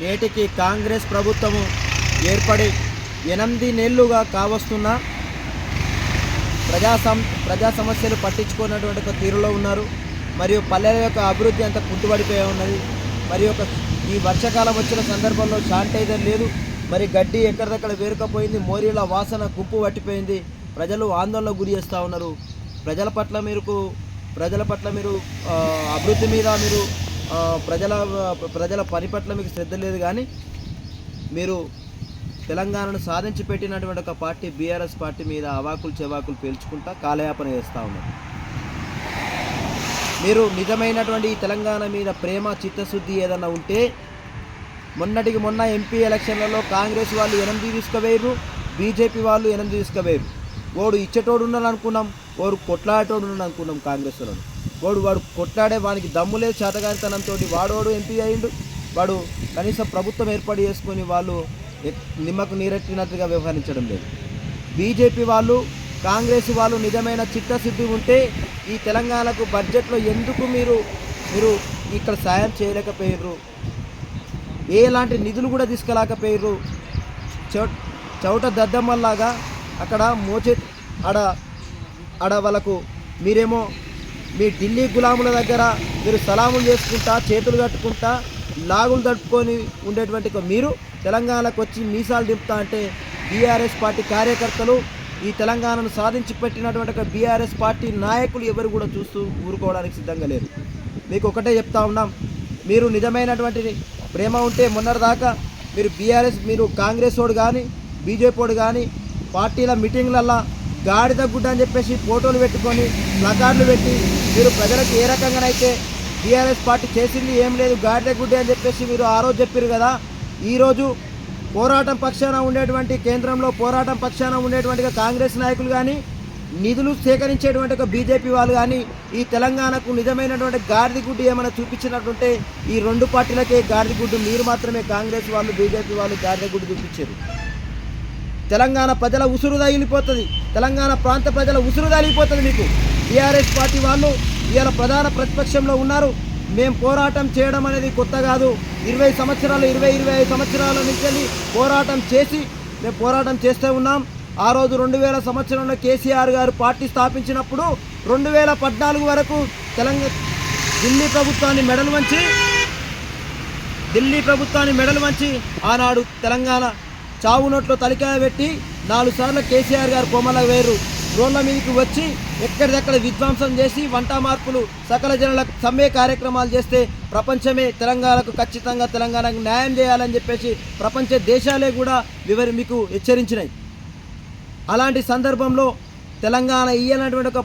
నేటికి కాంగ్రెస్ ప్రభుత్వము ఏర్పడి ఎనిమిది నెలలుగా కావస్తున్న ప్రజా సమ ప్రజా సమస్యలు పట్టించుకున్నటువంటి ఒక తీరులో ఉన్నారు. మరియు పల్లెల యొక్క అభివృద్ధి అంతా కుంటుపడిపోయి ఉన్నది. మరి ఒక ఈ వర్షాకాలం వచ్చిన సందర్భంలో శానిటైజర్ లేదు. మరి గడ్డి ఎక్కడిదక్కడ వేరుకపోయింది మోరీల వాసన గుప్పు పట్టిపోయింది. ప్రజలు ఆందోళన గురి చేస్తూ ఉన్నారు. ప్రజల పట్ల మీరు ప్రజల పట్ల మీరు అభివృద్ధి మీద మీరు ప్రజల ప్రజల పని పట్ల మీకు శ్రద్ధ లేదు కానీ మీరు తెలంగాణను సాధించి పెట్టినటువంటి ఒక పార్టీ బీఆర్ఎస్ పార్టీ మీద అవాకులు చెవాకులు పేల్చుకుంటా కాలయాపన చేస్తూ ఉన్నారు. మీరు నిజమైనటువంటి తెలంగాణ మీద ప్రేమ చిత్తశుద్ధి ఏదన్నా ఉంటే మొన్నటికి మొన్న ఎంపీ ఎలక్షన్లలో కాంగ్రెస్ వాళ్ళు ఎనిమిది తీసుకువేయరు బీజేపీ వాళ్ళు ఎనిమిది తీసుకువేయరు ఓడు ఇచ్చేటోడు ఉన్నాడు అనుకున్నాం ఓడు కొట్లాడేటోడు ఉన్నాడు అనుకున్నాం కాంగ్రెస్ వాడు వాడు కొట్లాడే వానికి దమ్ము లేదు వాడు వాడోడు ఎంపీ అయ్యిండు వాడు కనీసం ప్రభుత్వం ఏర్పాటు చేసుకొని వాళ్ళు నిమ్మకు నీరెట్టినట్టుగా వ్యవహరించడం లేదు. బీజేపీ వాళ్ళు కాంగ్రెస్ వాళ్ళు నిజమైన చిత్తశుద్ధి ఉంటే ఈ తెలంగాణకు బడ్జెట్లో ఎందుకు మీరు మీరు ఇక్కడ సాయం చేయలేకపోయారు ఎలాంటి నిధులు కూడా తీసుకురాకపోయారు చౌ చౌట దద్దమ్మల్లాగా అక్కడ మోచే ఆడ ఆడ వాళ్ళకు మీరేమో మీ ఢిల్లీ గులాముల దగ్గర మీరు సలాములు చేసుకుంటా చేతులు కట్టుకుంటా లాగులు తట్టుకొని ఉండేటువంటి మీరు తెలంగాణకు వచ్చి మీసాలు దింపుతా అంటే బీఆర్ఎస్ పార్టీ కార్యకర్తలు ఈ తెలంగాణను సాధించి పెట్టినటువంటి బీఆర్ఎస్ పార్టీ నాయకులు ఎవరు కూడా చూస్తూ ఊరుకోవడానికి సిద్ధంగా లేరు. మీకు ఒకటే చెప్తా ఉన్నాం మీరు నిజమైనటువంటి ప్రేమ ఉంటే మొన్నటిదాకా మీరు బీఆర్ఎస్ మీరు కాంగ్రెస్ వాడు కానీ బీజేపీ వాడు కానీ పార్టీల మీటింగ్లల్లో గాడిద గుడ్డ అని చెప్పేసి ఫోటోలు పెట్టుకొని ప్లకార్డులు పెట్టి మీరు ప్రజలకు ఏ రకంగానైతే టీఆర్ఎస్ పార్టీ చేసింది ఏం లేదు గాడిద గుడ్డ అని చెప్పేసి మీరు ఆ రోజు చెప్పారు కదా. ఈరోజు పోరాటం పక్షాన ఉండేటువంటి కేంద్రంలో పోరాటం పక్షాన ఉండేటువంటి కాంగ్రెస్ నాయకులు కానీ నిధులు సేకరించేటువంటి ఒక బీజేపీ వాళ్ళు కానీ ఈ తెలంగాణకు నిజమైనటువంటి గాడిద గుడ్డు ఏమైనా చూపించినట్టుంటే ఈ రెండు పార్టీలకే గాడిద గుడ్డు మీరు మాత్రమే కాంగ్రెస్ వాళ్ళు బీజేపీ వాళ్ళు గాడిద గుడ్డు చూపించారు. తెలంగాణ ప్రజల ఉసురు తగిలిపోతుంది తెలంగాణ ప్రాంత ప్రజల ఉసురు తగిలిపోతుంది మీకు. టీఆర్ఎస్ పార్టీ వాళ్ళు ఇవాళ ప్రధాన ప్రతిపక్షంలో ఉన్నారు. మేము పోరాటం చేయడం అనేది కొత్త కాదు. ఇరవై సంవత్సరాలు ఇరవై ఇరవై ఐదు సంవత్సరాల నుంచి వెళ్ళి పోరాటం చేసి మేము పోరాటం చేస్తూ ఉన్నాం. ఆ రోజు రెండు వేల సంవత్సరంలో కేసీఆర్ గారు పార్టీ స్థాపించినప్పుడు రెండు వేల పద్నాలుగు వరకు తెలంగాణ ఢిల్లీ ప్రభుత్వాన్ని మెడలు వంచి ఢిల్లీ ప్రభుత్వాన్ని మెడలు వంచి ఆనాడు తెలంగాణ చావు నోట్లో తలికాయ పెట్టి నాలుగు సార్లు కేసీఆర్ గారు కొమ్మల వేరు. రోడ్ల మీదకి వచ్చి ఎక్కడిదెక్కడ విధ్వంసం చేసి వంట మార్పులు సకల జనులకు సమ్మె కార్యక్రమాలు చేస్తే ప్రపంచమే తెలంగాణకు ఖచ్చితంగా తెలంగాణకు న్యాయం చేయాలని చెప్పేసి ప్రపంచ దేశాలే కూడా వివరి మీకు హెచ్చరించినాయి. అలాంటి సందర్భంలో తెలంగాణ ఈయనటువంటి ఒక